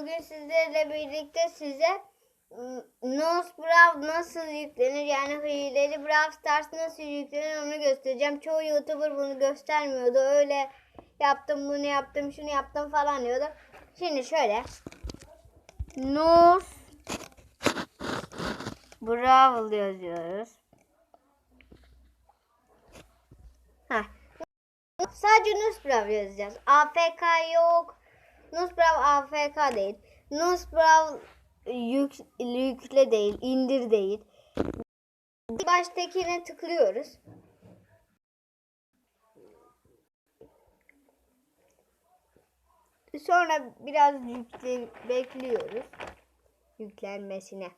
bugün sizlerle birlikte size ım, Nose Brawl nasıl yüklenir yani hileli Brawl Stars nasıl yüklenir onu göstereceğim. Çoğu YouTuber bunu göstermiyordu. Öyle yaptım bunu yaptım şunu yaptım falan diyordu. Şimdi şöyle Nose Brawl yazıyoruz. Heh. Sadece Nusbrav yazacağız. AFK yok. Nusbrav AFK değil. Nusbrav yük, yükle değil, indir değil. Baştakine tıklıyoruz. Sonra biraz yükle, bekliyoruz yüklenmesine.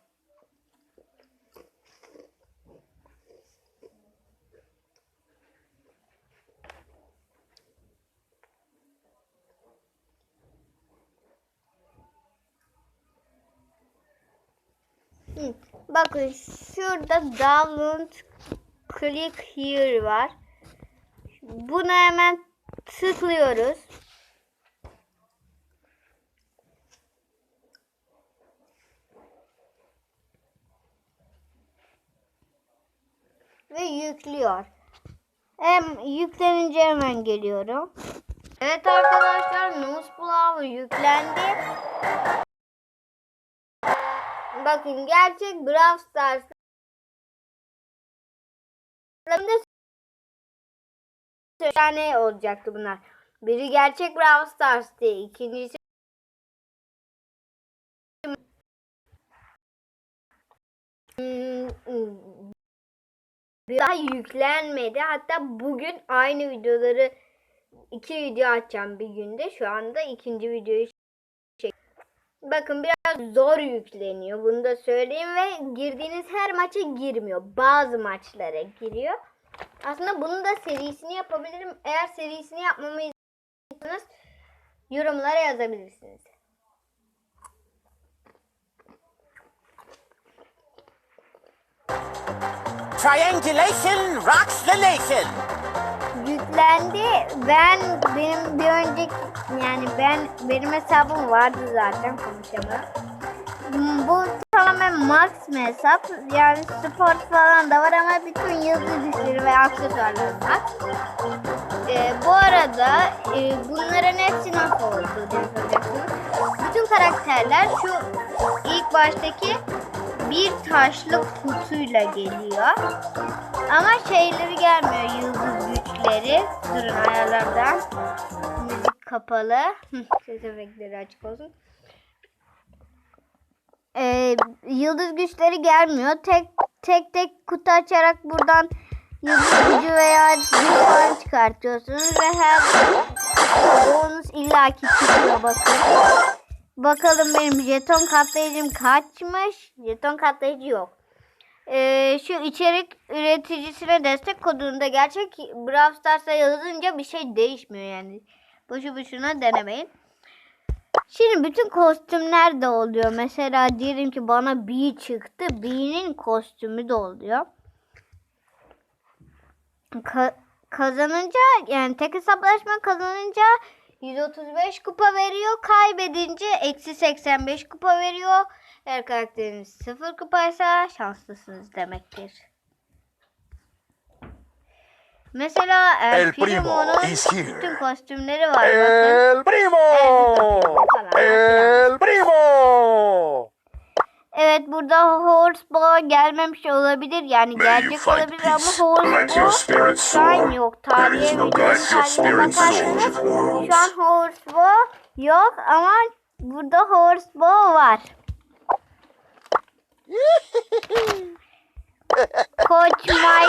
Bakın şurada download click here var. Buna hemen tıklıyoruz. Ve yüklüyor. Hem yüklenince hemen geliyorum. Evet arkadaşlar Nusbulav yüklendi. Bakın gerçek Brawl Stars tane olacaktı bunlar. Biri gerçek Brawl Stars'tı. ikincisi Hmm, bir daha yüklenmedi. Hatta bugün aynı videoları iki video açacağım bir günde. Şu anda ikinci videoyu. Bakın biraz zor yükleniyor. Bunu da söyleyeyim ve girdiğiniz her maça girmiyor. Bazı maçlara giriyor. Aslında bunun da serisini yapabilirim. Eğer serisini yapmamı istiyorsanız yorumlara yazabilirsiniz. Triangulation rocks the nation. Yüklendi. Ben benim bir önceki yani ben benim hesabım vardı zaten konuşamam. Bu tamamen max bir hesap. Yani spor falan da var ama bütün yıldız güçleri ve aksesuarlar var. Ee, bu arada e, bunların hepsi nasıl oldu diye soracaksınız. Bütün karakterler şu ilk baştaki bir taşlı kutuyla geliyor. Ama şeyleri gelmiyor yıldız güçleri. Durun ayarlardan. Kapalı. Ses efektleri açık olsun. Ee, yıldız güçleri gelmiyor. Tek tek tek kutu açarak buradan yıldız gücü veya falan çıkartıyorsunuz ve her bonus illaki çıkıyor bakın. Bakalım benim jeton katlayıcım kaçmış? Jeton katlayıcı yok. Ee, şu içerik üreticisine destek kodunu da gerçek Brawl Stars'a yazınca bir şey değişmiyor yani. Boşu boşuna denemeyin. Şimdi bütün kostümler de oluyor. Mesela diyelim ki bana B çıktı. B'nin kostümü de oluyor. Ka- kazanınca yani tek hesaplaşma kazanınca 135 kupa veriyor. Kaybedince eksi 85 kupa veriyor. Eğer karakteriniz 0 kupaysa şanslısınız demektir. Mesela El, El Primo Primo'nun bütün kostümleri var. Bakın. El primo. El primo. Evet burada Horseball gelmemiş olabilir. Yani gelecek olabilir ama Horseball şu an yok. Tarihe no bakarsanız şu an Horseball yok ama burada Horseball var. Koç Mike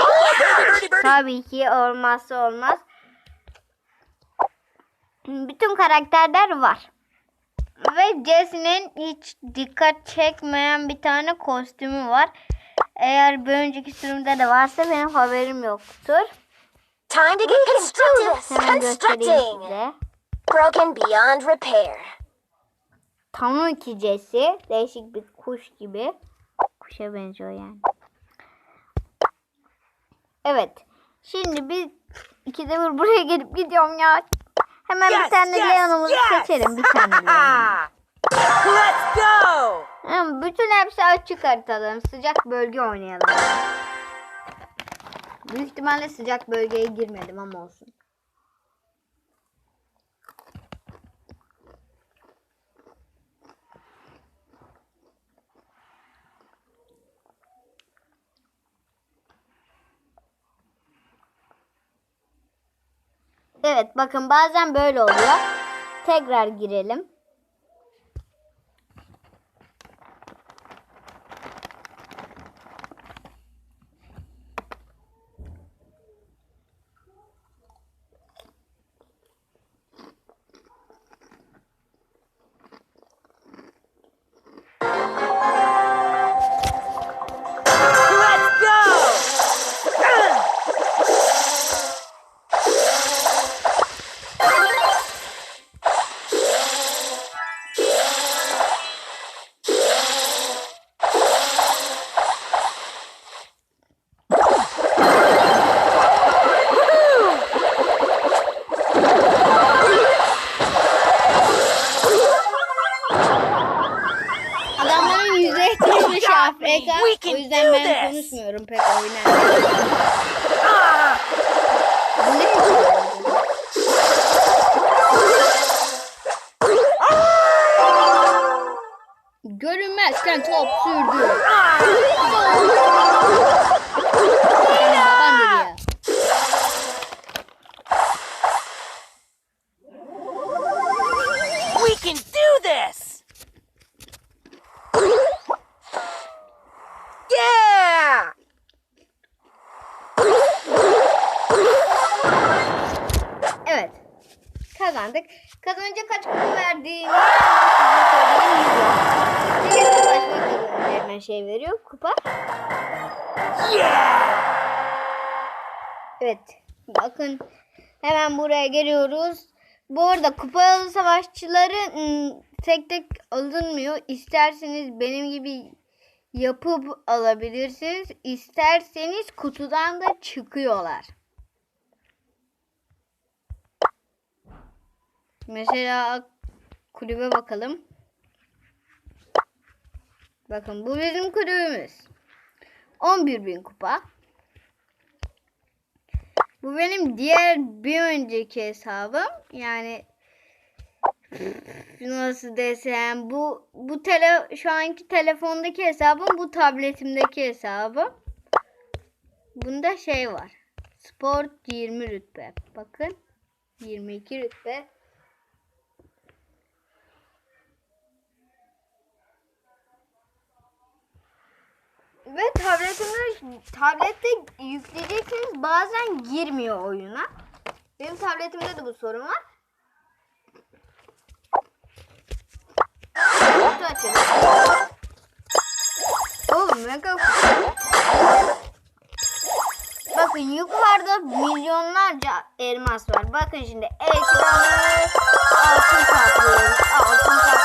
tabii ki olmazsa olmaz. Bütün karakterler var. Ve Jesse'nin hiç dikkat çekmeyen bir tane kostümü var. Eğer bir önceki sürümde de varsa benim haberim yoktur. Time to get constructive. Constructing. Broken beyond repair. Tam ki Jesse. Değişik bir kuş gibi. Kuşa benziyor yani. Evet. Şimdi biz ikide bir buraya gelip gidiyorum ya. Hemen bir Yes, tane yes, Leon'umuzu yes. seçelim. Bir tane Leon'umuzu. Tamam bütün hepsi açık haritalarım. Sıcak bölge oynayalım. Büyük ihtimalle sıcak bölgeye girmedim ama olsun. Evet bakın bazen böyle oluyor. Tekrar girelim. Şey Afrika. We can O yüzden do ben this. konuşmuyorum pek ne? Görünmezken top sürdü. Kazanınca kaç kupa verdiğini söyleyeyim. Kez savaşmak üzerinden şey veriyor. Kupa. Evet. Bakın hemen buraya geliyoruz. Bu arada kupalı savaşçıları tek tek alınmıyor. İsterseniz benim gibi yapıp alabilirsiniz. İsterseniz kutudan da çıkıyorlar. Mesela kulübe bakalım. Bakın bu bizim kulübümüz. 11.000 kupa. Bu benim diğer bir önceki hesabım. Yani nasıl desem bu bu tele şu anki telefondaki hesabım bu tabletimdeki hesabım. Bunda şey var. Sport 20 rütbe. Bakın 22 rütbe. Ve tabletimde tablette yükleyeceksiniz bazen girmiyor oyuna. Benim tabletimde de bu sorun var. Kutu açalım. Kutu. Bakın yukarıda milyonlarca elmas var. Bakın şimdi ekranı altın kaplıyoruz. Altın kaplama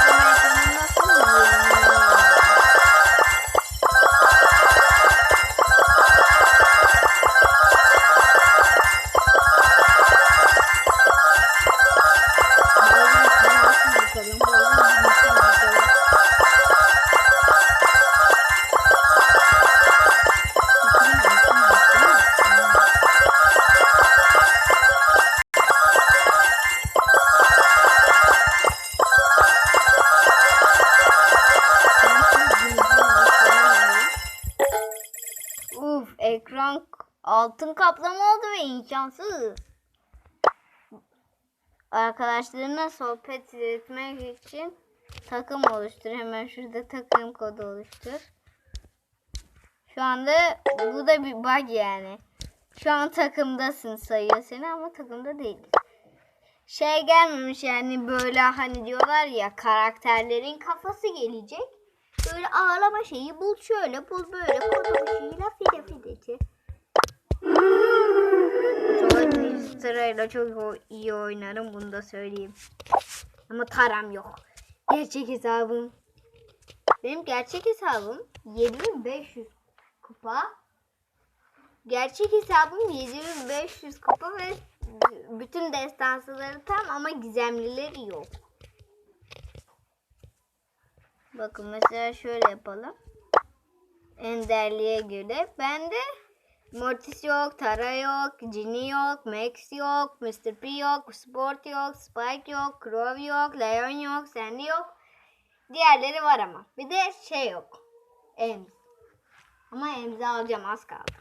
altın kaplama oldu ve imkansız. Arkadaşlarına sohbet etmek için takım oluştur. Hemen şurada takım kodu oluştur. Şu anda bu da bir bug yani. Şu an takımdasın sayıyor seni ama takımda değil. Şey gelmemiş yani böyle hani diyorlar ya karakterlerin kafası gelecek. Böyle ağlama şeyi bul şöyle bul böyle fotoğrafıyla fide fideci. Sırayla çok iyi oynarım bunu da söyleyeyim. Ama taram yok. Gerçek hesabım. Benim gerçek hesabım 7500 kupa. Gerçek hesabım 7500 kupa ve bütün destansıları tam ama gizemlileri yok. Bakın mesela şöyle yapalım. Enderliğe göre. Bende Mortis yok, Tara yok, Ginny yok, Max yok, Mr. P yok, Sport yok, Spike yok, Crow yok, Leon yok, Sandy yok. Diğerleri var ama. Bir de şey yok. Ems. Ama Ems'i alacağım az kaldı.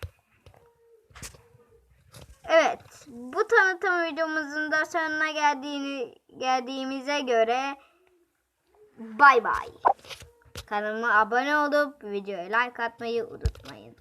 Evet. Bu tanıtım videomuzun da sonuna geldiğini geldiğimize göre bay bay. Kanalıma abone olup videoya like atmayı unutmayın.